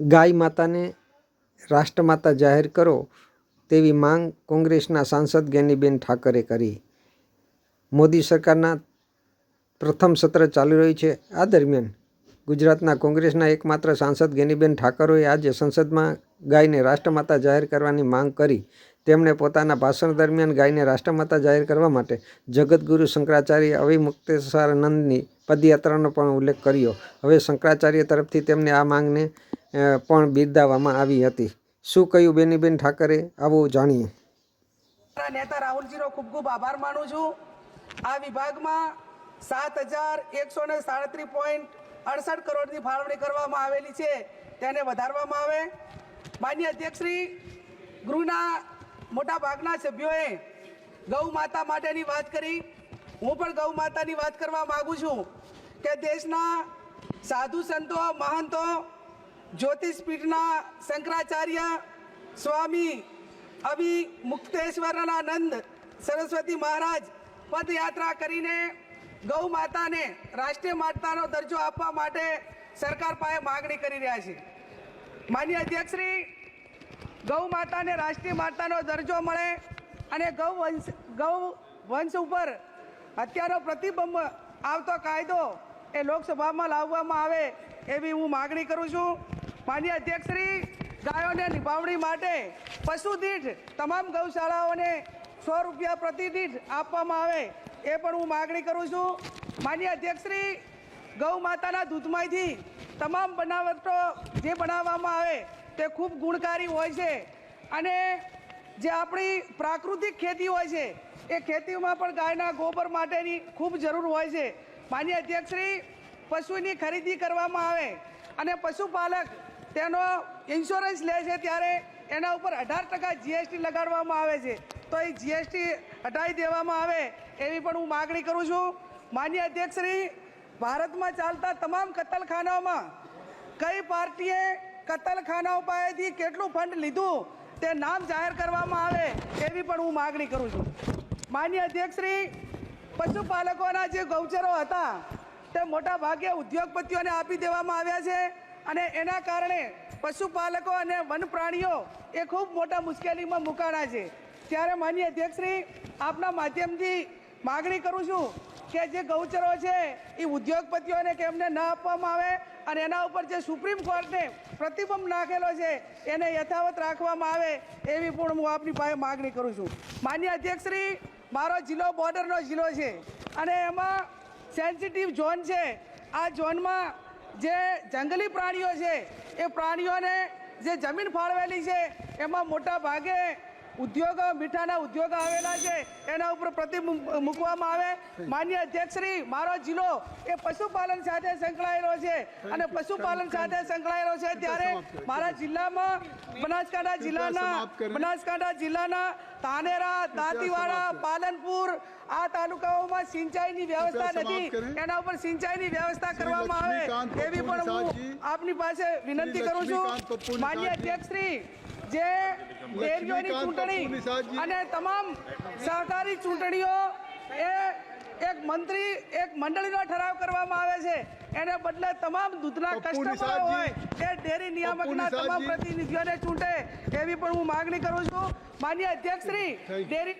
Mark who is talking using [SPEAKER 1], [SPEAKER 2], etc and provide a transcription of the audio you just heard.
[SPEAKER 1] ગાય માતાને રાષ્ટ્રમાતા જાહેર કરો તેવી માંગ કોંગ્રેસના સાંસદ ગેનીબેન ઠાકરે કરી. મોદી સરકારના પ્રથમ સત્ર ચાલી રહ્યું છે. આ દરમિયાન ગુજરાતના કોંગ્રેસના એકમાત્ર સાંસદ ગેનીબેન ઠાકરોએ આજે સંસદમાં ગાયને રાષ્ટ્રમાતા જાહેર કરવાની માંગ કરી. તેમણે પોતાના ભાષણ દરમિયાન ગાયને રાષ્ટ્રમાતા જાહેર કરવા માટે જગતગુરુ શંકરાચાર્ય અવિમુક્તેશ્વરાનંદની પદયાત્રાનો પણ ઉલ્લેખ કર્યો. હવે શંકરાચાર્ય તરફથી તેમને આ માંગને પણ બિરદાવવામાં આવી હતી. શું કહ્યું બેનીબેન ઠાકરે? આવો જાણીએ.
[SPEAKER 2] નેતા રાહુલજીનો ખૂબ ખૂબ આભાર માનું છું. આ વિભાગમાં સાત હજાર એકસો ને સાડત્રીસ પોઈન્ટ અડસઠ કરોડની ફાળવણી કરવામાં આવેલી છે. તેને વધારવામાં આવે. માન્ય અધ્યક્ષશ્રી, ગૃહના મોટા ભાગના સભ્યોએ ગૌ માતા માટેની વાત કરી. હું પણ ગૌ માતાની વાત કરવા માગું છું કે દેશના સાધુ સંતો, મહંતો જ્યોતિષપીઠના શંકરાચાર્ય સ્વામી અભિ મુક્તેશ્વરાનંદ સરસ્વતી મહારાજ પદયાત્રા કરીને ગૌ માતાને રાષ્ટ્રીય માતાનો દરજ્જો આપવા માટે સરકાર પાસે માગણી કરી રહ્યા છે. માન્ય અધ્યક્ષશ્રી, ગૌ માતાને રાષ્ટ્રીય માતાનો દરજ્જો મળે અને ગૌ વંશ ગૌ વંશ ઉપર હત્યાનો પ્રતિબંધ આવતો કાયદો એ લોકસભામાં લાવવામાં આવે એવી હું માગણી કરું છું. માન્ય અધ્યક્ષશ્રી ગાયોને નિભાવણી માટે પશુ દીઠ તમામ ગૌશાળાઓને સો રૂપિયા પ્રતિ આપવામાં આવે એ પણ હું માગણી કરું છું. માન્ય અધ્યક્ષશ્રી ગૌ માતાના દૂધમાંથી તમામ બનાવટો જે બનાવવામાં આવે તે ખૂબ ગુણકારી હોય છે અને જે આપણી પ્રાકૃતિક ખેતી હોય છે એ ખેતીમાં પણ ગાયના ગોબર માટેની ખૂબ જરૂર હોય છે. માન્ય અધ્યક્ષશ્રી પશુની ખરીદી કરવામાં આવે અને પશુપાલક તેનો ઇન્સ્યોરન્સ લે છે ત્યારે એના ઉપર અઢાર ટકા જીએસટી લગાડવામાં આવે છે. તો એ જીએસટી હટાવી દેવામાં આવે એવી પણ હું માગણી કરું છું. માન્ય અધ્યક્ષશ્રી, ભારતમાં ચાલતા તમામ કતલખાનાઓમાં કઈ પાર્ટીએ કતલખાનાઓ પાસેથી કેટલું ફંડ લીધું તે નામ જાહેર કરવામાં આવે એવી પણ હું માગણી કરું છું. માન્ય અધ્યક્ષશ્રી, પશુપાલકોના જે ગૌચરો હતા તે મોટા ભાગે ઉદ્યોગપતિઓને આપી દેવામાં આવ્યા છે. અને એના કારણે પશુપાલકો અને વન પ્રાણીઓ એ ખૂબ મોટા મુશ્કેલીમાં મુકાણા છે. ત્યારે માન્ય અધ્યક્ષશ્રી, આપના માધ્યમથી માગણી કરું છું કે જે ગૌચરો છે એ ઉદ્યોગપતિઓને કેમને ન આપવામાં આવે અને એના ઉપર જે સુપ્રીમ કોર્ટને પ્રતિબંધ નાખેલો છે એને યથાવત રાખવામાં આવે એવી પણ હું આપની પાસે માગણી કરું છું. માન્ય અધ્યક્ષશ્રી, મારો જિલ્લો બોર્ડરનો જિલ્લો છે અને એમાં સેન્સિટિવ ઝોન છે. આ ઝોનમાં જે જંગલી પ્રાણીઓ છે એ પ્રાણીઓને જે જમીન ફાળવેલી છે એમાં મોટા ભાગે ઉદ્યોગો મીઠાના ઉદ્યોગો આવેલા છે એના ઉપર પ્રતિબંધ મૂકવામાં આવે. માન્ય અધ્યક્ષશ્રી મારો જિલ્લો એ પશુપાલન સાથે સંકળાયેલો છે અને પશુપાલન સાથે સંકળાયેલો છે. ત્યારે મારા જિલ્લામાં બનાસકાંઠા જિલ્લાના બનાસકાંઠા જિલ્લાના તાનેરા દાંતીવાડા પાલનપુર આ તાલુકાઓમાં સિંચાઈની વ્યવસ્થા નથી. એના ઉપર સિંચાઈની વ્યવસ્થા કરવામાં આવે. એવી પણ હું આપની પાસે વિનંતી કરું છું. માન્ય અધ્યક્ષશ્રી જે ડેરીઓની ચૂંટણી અને તમામ સહકારી ચૂંટણીઓ એ એક મંત્રી એક મંડળીનો ઠરાવ કરવામાં આવે છે. એને બદલે તમામ દૂધના કસ્ટમરો હોય એ ડેરી નિયામકના તમામ પ્રતિનિધિઓને ચૂંટે એવી પણ હું માગણી કરું છું. માન્ય અધ્યક્ષશ્રી ડેરી